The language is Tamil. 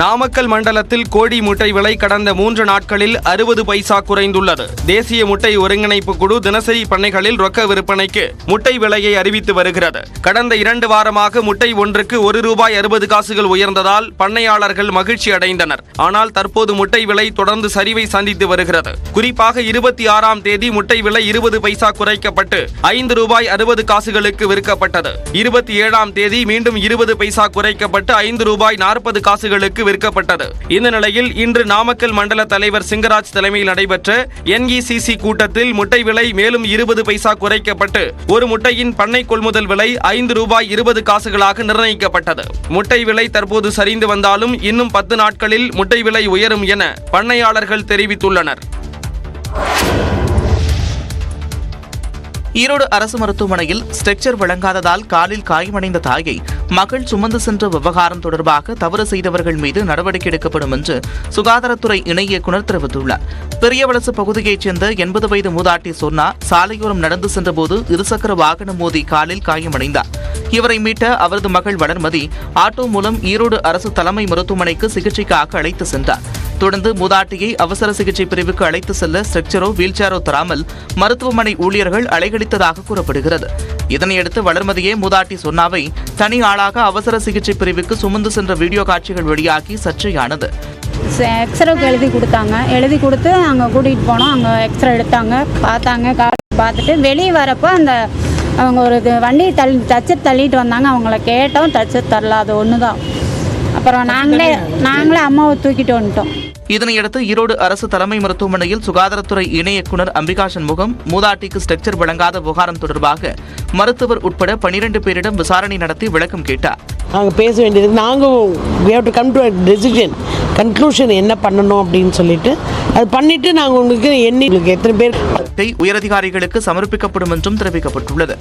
நாமக்கல் மண்டலத்தில் கோழி முட்டை விலை கடந்த மூன்று நாட்களில் அறுபது பைசா குறைந்துள்ளது. தேசிய முட்டை ஒருங்கிணைப்பு குழு தினசரி பண்ணைகளில் ரொக்க விற்பனைக்கு முட்டை விலையை அறிவித்து வருகிறது. கடந்த இரண்டு வாரமாக முட்டை ஒன்றுக்கு ஒரு ரூபாய் அறுபது காசுகள் உயர்ந்ததால் பண்ணையாளர்கள் மகிழ்ச்சி அடைந்தனர். ஆனால் தற்போது முட்டை விலை தொடர்ந்து சரிவை சந்தித்து வருகிறது. குறிப்பாக இருபத்தி ஆறாம் தேதி முட்டை விலை இருபது பைசா குறைக்கப்பட்டு ஐந்து ரூபாய் அறுபது காசுகளுக்கு விற்கப்பட்டது. இருபத்தி ஏழாம் தேதி மீண்டும் இருபது பைசா குறைக்கப்பட்டு ஐந்து ரூபாய் நாற்பது காசுகளுக்கு விற்கப்பட்டது. இந்த நிலையில் இன்று நாமக்கல் மண்டல தலைவர் சிங்கராஜ் தலைமையில் நடைபெற்ற என்இசிசி கூட்டத்தில் முட்டை விலை மேலும் இருபது பைசா குறைக்கப்பட்டு ஒரு முட்டையின் பண்ணை கொள்முதல் விலை ஐந்து ரூபாய் இருபது காசுகளாக நிர்ணயிக்கப்பட்டது. முட்டை விலை தற்போது சரிந்து வந்தாலும் இன்னும் பத்து நாட்களில் முட்டை விலை உயரும் என பண்ணையாளர்கள் தெரிவித்துள்ளனர். ஈரோடு அரசு மருத்துவமனையில் ஸ்ட்ரெக்சர் வழங்காததால் காலில் காயமடைந்த தாயை மகள் சுமந்து சென்ற விவகாரம் தொடர்பாக தவறு செய்தவர்கள் மீது நடவடிக்கை எடுக்கப்படும் என்று சுகாதாரத்துறை இணை இயக்குநர் தெரிவித்துள்ளார். பெரியவளசு பகுதியைச் சேர்ந்த எண்பது வயது மூதாட்டி சொன்னா சாலையோரம் நடந்து சென்றபோது இருசக்கர வாகனம் மோதி காலில் காயமடைந்தார். இவரை மீட்ட அவரது மகள் வளர்மதி ஆட்டோ மூலம் ஈரோடு அரசு தலைமை மருத்துவமனைக்கு சிகிச்சைக்காக அழைத்து சென்றார். தொடர்ந்து மூதாட்டியை அவசர சிகிச்சை பிரிவுக்கு அழைத்து செல்ல ஸ்ட்ரெக்சரோ வீல்சேரோ தராமல் மருத்துவமனை ஊழியர்கள் அலைகழித்ததாக கூறப்படுகிறது. இதனையடுத்து வளர்மதியே மூதாட்டி சொன்னாவை தனி ஆளாக அவசர சிகிச்சை பிரிவுக்கு சுமந்து சென்ற வீடியோ காட்சிகள் வெளியாகி சர்ச்சையானது. எக்ஸ்ரேக்கு எழுதி கொடுத்தாங்க. எழுதி கொடுத்து அங்கே கூட்டிகிட்டு போனோம். அங்கே எக்ஸ்ரே எடுத்தாங்க. பார்த்தாங்க. பார்த்துட்டு வெளியே வரப்போ அந்த அவங்க ஒரு இது வண்டி தள்ளி தச்சு தள்ளிட்டு வந்தாங்க. அவங்கள கேட்டோம். தச்சு தரல. அது ஒன்று தான் அப்புறம் நாங்களே நாங்களே அம்மாவை தூக்கிட்டு வந்துட்டோம். இதனையடுத்து ஈரோடு அரசு தலைமை மருத்துவமனையில் சுகாதாரத்துறை இணை இயக்குநர் அம்பிகா சண்முகம் மூதாட்டிக்கு ஸ்ட்ரெக்சர் வழங்காத விவகாரம் தொடர்பாக மருத்துவர் உட்பட பனிரெண்டு பேரிடம் விசாரணை நடத்தி விளக்கம் கேட்டார். நாங்கள் பேச வேண்டியது நாங்கள் to come to decision conclusion என்ன பண்ணணும் அப்படின்னு சொல்லிட்டு அது பண்ணிவிட்டு நாங்கள் உங்களுக்கு எண்ணி உங்களுக்கு எத்தனை பேர் உயரதிகாரிகளுக்கு சமர்ப்பிக்கப்படும் என்றும் தெரிவிக்கப்பட்டுள்ளது.